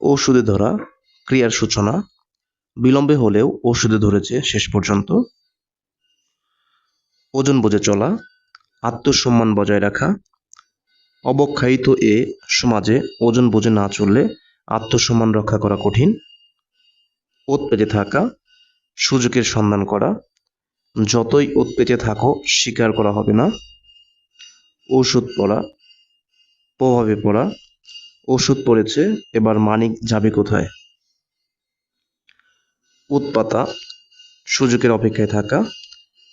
ওষুধে ধরা, ক্রিয়ার সূচনা, বিলম্বে হলেও ওষুধে ধরেছে শেষ পর্যন্ত, ওজন বুঝে চলা, আত্মসম্মান বজায় রাখা, অবক্ষায়িত এ সমাজে ওজন বুঝে না চললে আত্মসম্মান রক্ষা করা কঠিন ওত পেতে থাকা, সুযোগের সন্ধান করা, যতই ওত পেতে থাকো স্বীকার করা হবে না, ওষুধ পড়া, প্রভাবে পড়া ওষুধ পড়েছে, এবার মানিক যাবে কোথায়? উৎপাতা, সুযোগের অপেক্ষায় থাকা,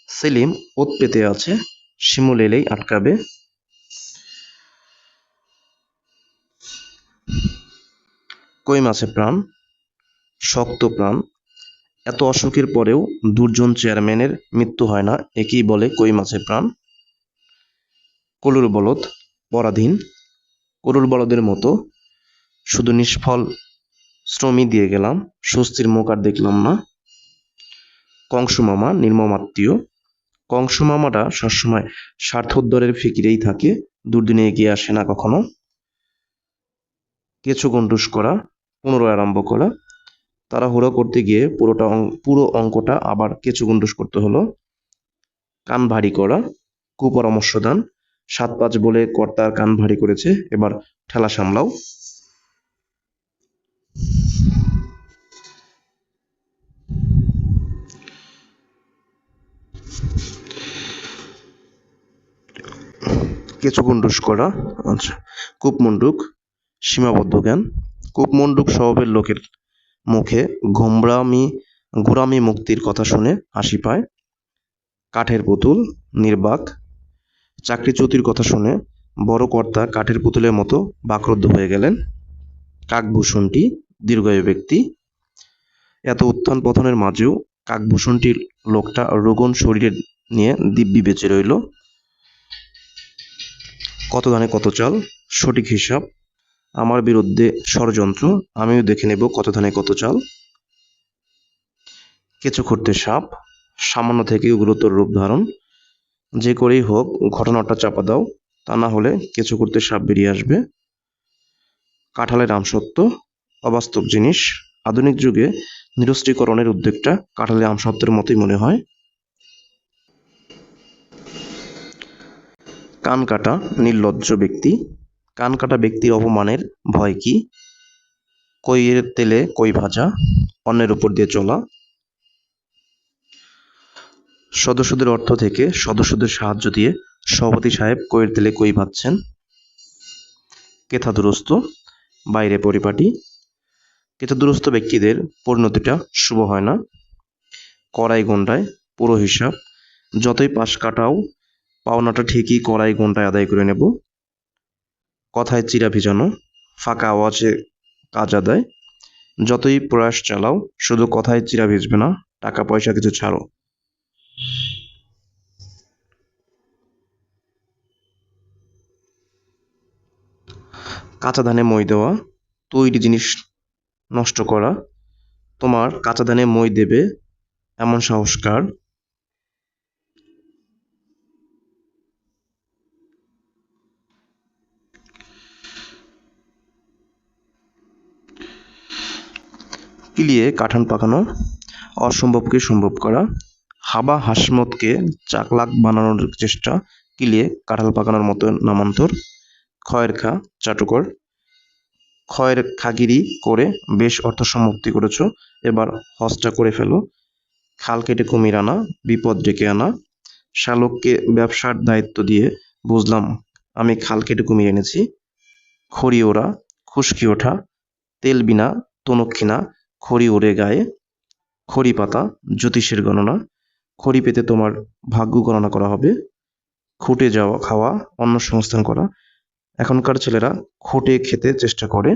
সেলিম ওত পেতে আছে, শিমুল এলেই আটকাবে। কই মাছে প্রাণ? শক্ত প্রাণ। এত অসুখের পরেও দুর্জন চেয়ারম্যানের মৃত্যু হয় না, একেই বলে কই মাছে প্রাণ? কলুর বলদ, পরাধীন। কলুর বলদের মতো। শুধু নিষ্ফল শ্রমই দিয়ে গেলাম, স্বস্তির মুখ আর দেখলাম না। কংস মামা, নির্মম আত্মীয়। কংস মামাটা সবসময় স্বার্থোদ্ধারের ফিকিরেই থাকে, দুর্দিনে এগিয়ে আসে না কখনো। কেঁচো গন্ডুস করা, পুনরায় আরম্ভ করা। তারা তাড়াহুড়ো করতে গিয়ে পুরোটা পুরো অঙ্কটা আবার কেঁচো গন্ডুস করতে হলো। কান ভারী করা, কুপরামর্শ দান। সাত পাঁচ বলে কর্তার কান ভারী করেছে। এবার ঠেলা সামলাও। কেঁচো গন্ডুস করা। আচ্ছা কূপমণ্ডুক সীমাবদ্ধ জ্ঞান। কূপমণ্ডুক স্বভাবের লোকের মুখে ঘোমরামি গোড়ামি মুক্তির কথা শুনে হাসি পায়। কাঠের পুতুল, নির্বাক চাকরিচ্যুতির কথা শুনে বড় কর্তা কাঠের পুতুলের মতো বাকরুদ্ধ হয়ে গেলেন। কাকভূষণটি দীর্ঘায়ু ব্যক্তি। এত উত্থান পথনের মাঝেও কাকভূষণটির লোকটা রোগন শরীরে নিয়ে দিব্যি বেঁচে রইল। কত ধানে কত চাল, সঠিক হিসাব, আমার বিরুদ্ধে ষড়যন্ত্র, আমিও দেখে নেব কত ধানে কত চাল। কেঁচো খুঁড়তে সাপ, সামান্য থেকেও গুরুতর রূপ ধারণ যে করেই হোক, ঘটনাটা চাপা দাও, তা না হলে কিছু করতে সাপ বেরিয়ে আসবে। কাঁঠালের আমসত্ব অবাস্তব জিনিস। আধুনিক যুগে নিরস্ত্রীকরণের উদ্যোগটা কাঁঠালের আমসত্বের মতোই মনে হয়। কান কাটা নির্লজ্জ ব্যক্তি। কান কাটা ব্যক্তির অপমানের ভয় কি? কইয়ের তেলে কই ভাজা? অন্যের উপর দিয়ে চলা। সদস্যদের অর্থ থেকে সদস্যদের সাহায্য দিয়ে সভাপতি সাহেব কইয়ের তেলে কই ভাজছেন কেথাদুরস্ত বাইরে পরিপাটি। কেথাদুরস্ত ব্যক্তিদের পরিণতিটা শুভ হয় না। কড়াই গন্ডায় পুরো হিসাব। যতই পাশ কাটাও, পাওনাটা ঠিকই কড়াই গন্ডায় আদায় করে নেব। কথায় চিরা ভিজানো, ফাঁকা আওয়াজে কাজ আদায়। যতই প্রয়াস চালাও, শুধু কথায় চিরা ভিজবে না, টাকা পয়সা কিছু ছাড়ো। কাঁচা ধানে মই দেওয়া, তৈরি জিনিস নষ্ট করা, তোমার কাঁচা ধানে মই দেবে, এমন সংস্কার কিলিয়ে কাঠান পাকানো, অসম্ভবকে সম্ভব করা, হাবা হাসমতকে চাকলাক বানানোর চেষ্টা কিলিয়ে কাঁঠাল পাকানোর মতো নামান্তর। খয়ের খা চাটুকর। খয়ের খাগিরি করে বেশ অর্থ সম্পত্তি করেছ। এবার হজটা করে ফেলো। খাল কেটে কুমির আনা, বিপদ ডেকে আনা। শালককে ব্যবসার দায়িত্ব দিয়ে বুঝলাম, আমি খাল কেটে কুমির এনেছি। খড়ি ওরা খুশকি ওঠা, তেল বিনা তনক্ষিনা খড়ি ওড়ে গায়ে। খড়ি পাতা, জ্যোতিষের গণনা। খড়ি পেতে তোমার ভাগ্য গণনা করা হবে। খুঁটে যাওয়া, খাওয়া, অন্ন সংস্থান করা। এখনকার ছেলেরা খুঁটে খেতে চেষ্টা করে।